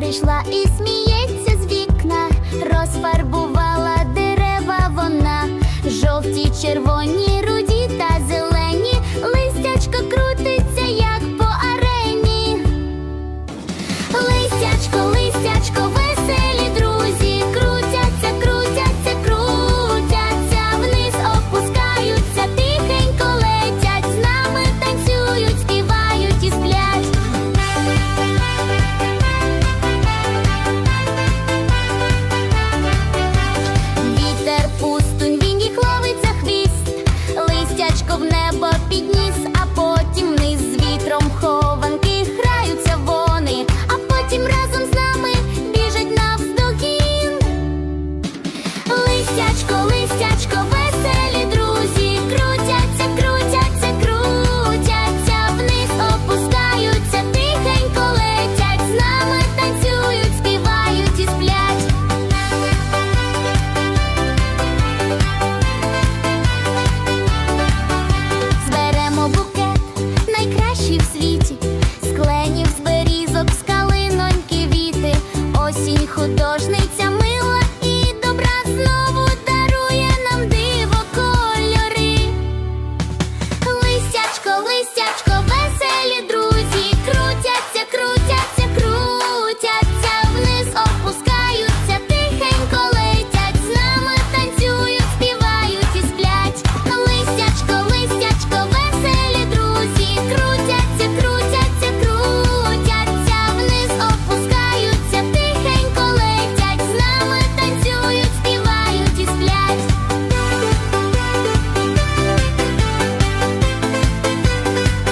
вийшла і сміється з вікна, розфарбувала дерева вона, жовті, червоні, Ходять колись.